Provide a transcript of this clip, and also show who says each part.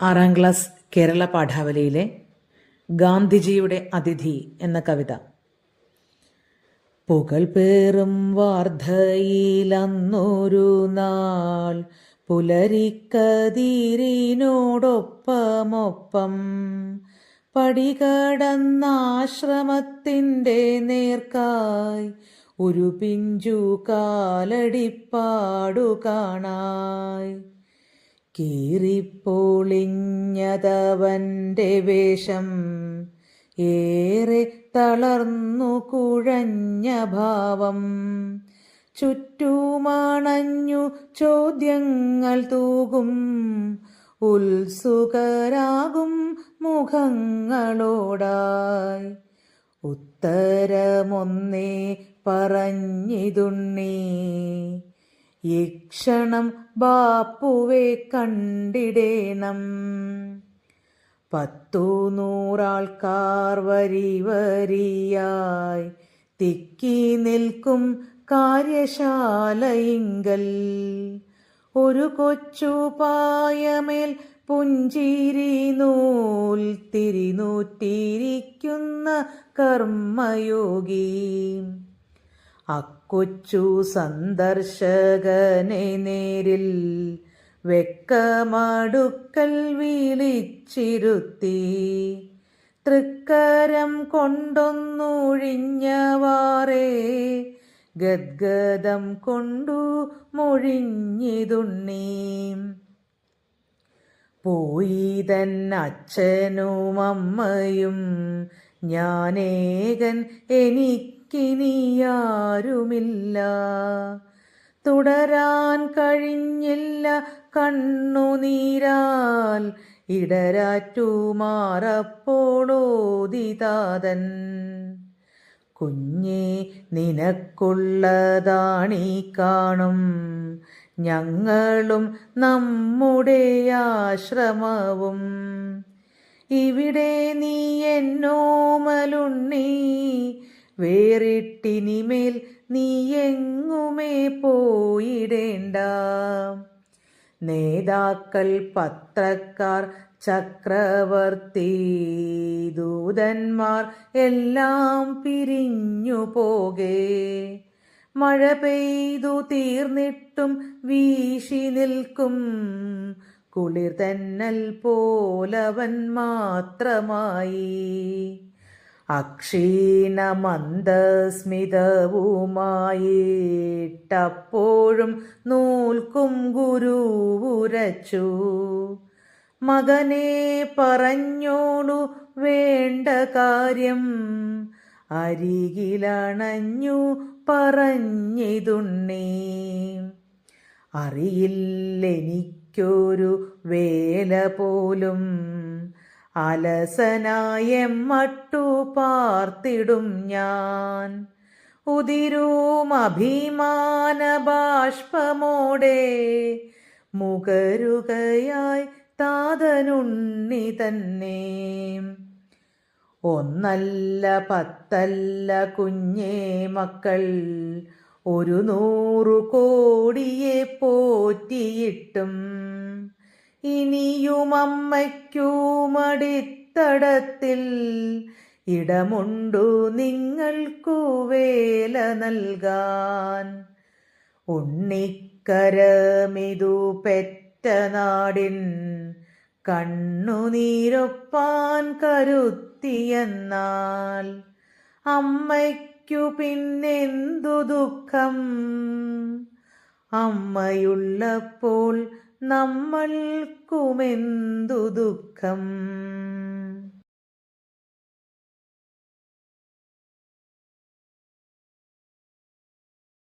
Speaker 1: ആറാം ക്ലാസ് കേരള പാഠാവലിയിലെ ഗാന്ധിജിയുടെ അതിഥി എന്ന കവിത. പുകൾ പേറും വാർദ്ധയിലന്നൊരു നാൾ പുലരിക്കതിരിനോടൊപ്പമൊപ്പം പടികടന്നാശ്രമത്തിന്റെ നേർക്കായി ഒരു പിഞ്ചു കാലടിപ്പാടു കാണായി കീറിപ്പൊളിഞ്ഞതവന്റെ വേഷം ഏറെ തളർന്നു കുഴഞ്ഞ ഭാവം. ചുറ്റുമാണഞ്ഞു ചോദ്യങ്ങൾ തൂകും. ഉത്സുകരാകും മുഖങ്ങളോടായി. ഉത്തരമൊന്നേ പറഞ്ഞിതുണ്ണി. ഇക്ഷണം ബാപ്പുവെ കണ്ടിടേണം. പത്തു നൂറാൾക്കാർ വരി വരിയായി തിക്കി നിൽക്കും കാര്യശാലയിങ്കൽ. ഒരു കൊച്ചു പായമേൽ പുഞ്ചിരി നൂൽ തിരിനൂറ്റിരിക്കുന്ന കർമ്മയോഗി. അക്കൊച്ചു സന്ദർശകനെ നേരിൽ വെക്കമടുക്കൽ വിളിച്ചിരുത്തി. തൃക്കരം കൊണ്ടൊന്നൊഴിഞ്ഞവാറേ ഗദ്ഗദം കൊണ്ടു മൊഴിഞ്ഞിതുണ്ണീ. പോയി അച്ഛനും അമ്മയും ഞാനേകൻ എനിക്കിനിയാരുമില്ല തുടരാൻ കഴിഞ്ഞില്ല കണ്ണുനീരാൽ ഇടരാറ്റു മാറപ്പോളോദിതാതൻ കുഞ്ഞെ നിനക്കുള്ളതാണീ കാണും. ഞങ്ങളും നമ്മുടെ ആശ്രമവും. ഇവിടെ നീ എന്നോമലുണ്ണി. വേറിട്ടിനിമേൽ നീ എങ്ങുമേ പോയിടേണ്ട. നേതാക്കൾ പത്രക്കാർ ചക്രവർത്തി ദൂതന്മാർ എല്ലാം പിരിഞ്ഞു പോകേ. മഴ പെയ്തു തീർന്നിട്ടും വീശി നിൽക്കും. കുളിർ തന്നൽ പോലവൻ മാത്രമായി. അക്ഷീണമന്ദസ്മിതവുമായിട്ടപ്പോഴും നൂൽക്കും ഗുരു ഉരച്ചു മകനെ പറഞ്ഞോളു വേണ്ട കാര്യം. അരികിലണഞ്ഞു പറഞ്ഞിതുണ്ണി. അറിയില്ലെനിക്കൊരു വേല പോലും. അലസനായ മട്ടു പാർത്തിടും ഞാൻ. ഉതിരൂം അഭിമാന ബാഷ്പമോടെ മുകരുകയായി താതനുണ്ണി തന്നെ. ഒന്നല്ല പത്തല്ല കുഞ്ഞേ മക്കൾ ഒരു നൂറു കോടിയെ പോറ്റിയിട്ടും ഇനിയും അമ്മയ്ക്കു മടിത്തടത്തിൽ ഇടമുണ്ടു നിങ്ങൾക്കു വേല നൽകാൻ. ഉണ്ണിക്കരമിതു പെറ്റ നാടിൻ കണ്ണുനീരൊപ്പാൻ കരുത്തിയെന്നാൽ അമ്മയ്ക്കു പിന്നെന്തു ദുഃഖം? അമ്മയുള്ളപ്പോൾ നമ്മൾക്കുമെന്തു ദുഃഖം?